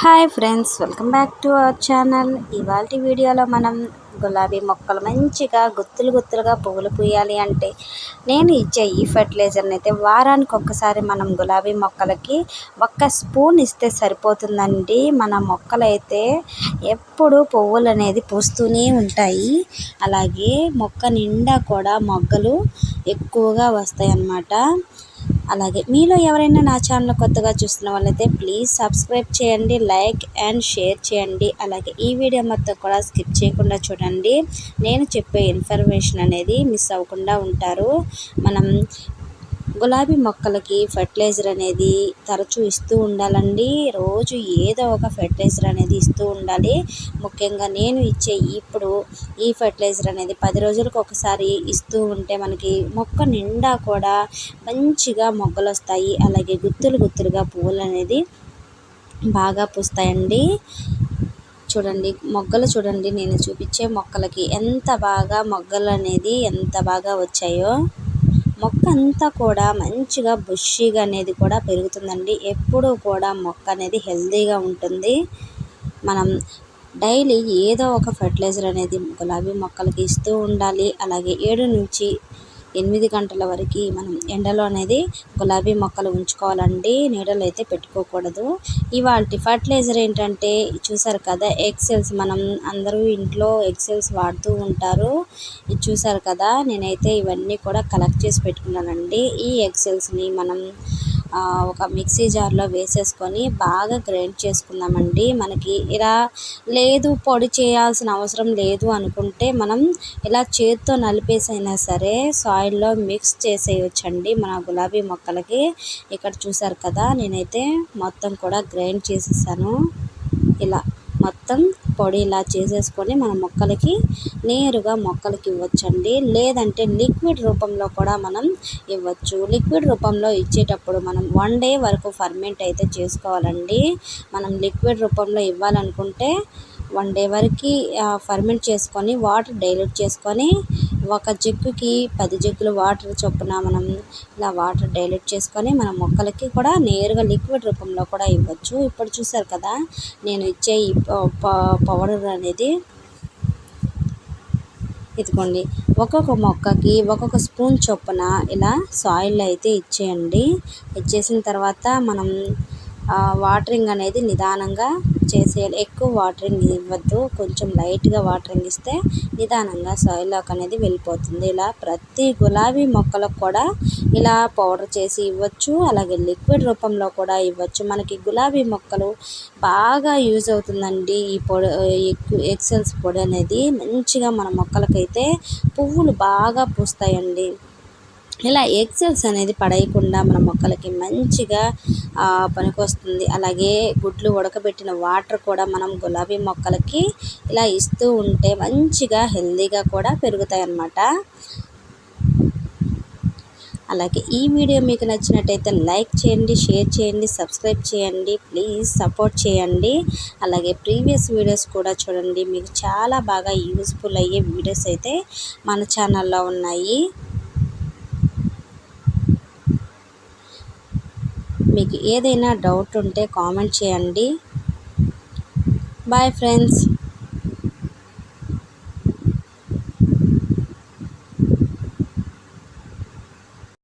Hi friends welcome back to our channel. ఇవాళ వీడియోలో మనం గులాబీ మొక్కలు మంచిగా గుత్తులు గుత్తులుగా పువ్వులు పూయాలి అంటే నేను ఇచ్చే ఈ ఫర్టిలైజర్ని అయితే వారానికి ఒక్కసారి మనం గులాబీ మొక్కలకి ఒక్క స్పూన్ ఇస్తే సరిపోతుందండి. మన మొక్కలైతే ఎప్పుడు పువ్వులు అనేది పూస్తూనే ఉంటాయి. అలాగే మొక్క నిండా కూడా మొగ్గలు ఎక్కువగా వస్తాయి అన్నమాట అలాగే మీలో ఎవరైనా నా ఛానల్ కొత్తగా చూస్తున్న వాళ్ళైతే ప్లీజ్ సబ్స్క్రైబ్ చేయండి లైక్ అండ్ షేర్ చేయండి. అలాగే ఈ వీడియో మొత్తం కూడా స్కిప్ చేయకుండా చూడండి. నేను చెప్పే ఇన్ఫర్మేషన్ అనేది మిస్ అవ్వకుండా ఉంటారు. మనం గులాబీ మొక్కలకి ఫర్టిలైజర్ అనేది తరచూ ఇస్తూ ఉండాలండి. రోజు ఏదో ఒక ఫర్టిలైజర్ అనేది ఇస్తూ ఉండాలి. ముఖ్యంగా నేను ఇచ్చే ఇప్పుడు ఈ ఫర్టిలైజర్ అనేది పది రోజులకు ఒకసారి ఇస్తూ ఉంటే మనకి మొక్క నిండా కూడా మంచిగా మొగ్గలు వస్తాయి. అలాగే గుత్తులు గుత్తులుగా పువ్వులు అనేది బాగా పూస్తాయండి. చూడండి మొగ్గలు చూడండి. నేను చూపించే మొక్కలకి ఎంత బాగా మొగ్గలు అనేది ఎంత బాగా వచ్చాయో. మొక్క అంతా కూడా మంచిగా బుషీగా అనేది కూడా పెరుగుతుందండి. ఎప్పుడూ కూడా మొక్క అనేది హెల్తీగా ఉంటుంది. మనం డైలీ ఏదో ఒక ఫర్టిలైజర్ అనేది గులాబీ మొక్కలకి ఇస్తూ ఉండాలి. అలాగే ఏడు నుంచి ఎనిమిది గంటల వరకు మనం ఎండలో అనేది గులాబీ మొక్కలు ఉంచుకోవాలండి. నీడలు అయితే పెట్టుకోకూడదు. ఇవాళ ఫర్టిలైజర్ ఏంటంటే చూసారు కదా ఎక్సెల్స్ మనం అందరూ ఇంట్లో ఎక్సెల్స్ వాడుతూ ఉంటారు. ఇది చూసారు కదా నేనైతే ఇవన్నీ కూడా కలెక్ట్ చేసి పెట్టుకున్నానండి. ఈ ఎక్సెల్స్ని మనం ఒక మిక్సీ జార్లో వేసేసుకొని బాగా గ్రైండ్ చేసుకుందామండి. మనకి ఇలా లేదు పొడి చేయాల్సిన అవసరం లేదు అనుకుంటే మనం ఇలా చేతితో నలిపేసైనా సరే సాయిల్లో మిక్స్ చేసేయచ్చండి మన గులాబీ మొక్కలకి. ఇక్కడ చూసారు కదా నేనైతే మొత్తం కూడా గ్రైండ్ చేసేసాను. ఇలా. మొత్తం పొడి ఇలా చేసేసుకొని మన మొక్కలకి నేరుగా మొక్కలకి ఇవ్వచ్చండి. లేదంటే లిక్విడ్ రూపంలో కూడా మనం ఇవ్వచ్చు. లిక్విడ్ రూపంలో ఇచ్చేటప్పుడు మనం వన్ డే వరకు ఫర్మెంట్ అయితే చేసుకోవాలండి. మనం లిక్విడ్ రూపంలో ఇవ్వాలనుకుంటే వన్ డే వరకు ఫర్మెంట్ చేసుకొని వాటర్ డైల్యూట్ చేసుకొని ఒక జగ్గుకి పది జగ్గులు వాటర్ చొప్పున మనం ఇలా వాటర్ డైల్యూట్ చేసుకొని మన మొక్కలకి కూడా నేరుగా లిక్విడ్ రూపంలో కూడా ఇవ్వచ్చు. ఇప్పుడు చూసారు కదా నేను ఇచ్చే ఈ పౌడర్ అనేది ఇదిగోండి. ఒక్కొక్క మొక్కకి ఒక్కొక్క స్పూన్ చొప్పున ఇలా సాయిల్ అయితే ఇచ్చేయండి. ఇచ్చేసిన తర్వాత మనం వాటరింగ్ అనేది నిదానంగా చేసేయాలి ఎక్కువ వాటరింగ్ ఇవ్వద్దు. కొంచెం లైట్గా వాటరింగ్ ఇస్తే నిదానంగా సాయిల్లోకి అనేది వెళ్ళిపోతుంది. ఇలా ప్రతి గులాబీ మొక్కలకు కూడా ఇలా పౌడర్ చేసి ఇవ్వచ్చు. అలాగే లిక్విడ్ రూపంలో కూడా ఇవ్వచ్చు. మనకి గులాబీ మొక్కలు బాగా యూజ్ అవుతుందండి. ఈ పొడి ఎక్సెల్స్ పొడి అనేది. మంచిగా మన మొక్కలకైతే పువ్వులు బాగా పూస్తాయండి. ఇలా ఎగ్సెల్స్ అనేది పడేయకుండా మన మొక్కలకి మంచిగా పనికొస్తుంది. అలాగే గుడ్లు ఉడకబెట్టిన వాటర్ కూడా మనం గులాబీ మొక్కలకి ఇలా ఇస్తూ ఉంటే మంచిగా హెల్దీగా కూడా పెరుగుతాయి అన్నమాట అలాగే ఈ వీడియో మీకు నచ్చినట్టయితే లైక్ చేయండి షేర్ చేయండి సబ్స్క్రైబ్ చేయండి ప్లీజ్ సపోర్ట్ చేయండి. అలాగే ప్రీవియస్ వీడియోస్ కూడా చూడండి. మీకు చాలా బాగా యూస్ఫుల్ అయ్యే వీడియోస్ అయితే మన ఛానల్లో ఉన్నాయి. మీకు ఏదైనా డౌట్ ఉంటే కామెంట్ చేయండి. Bye friends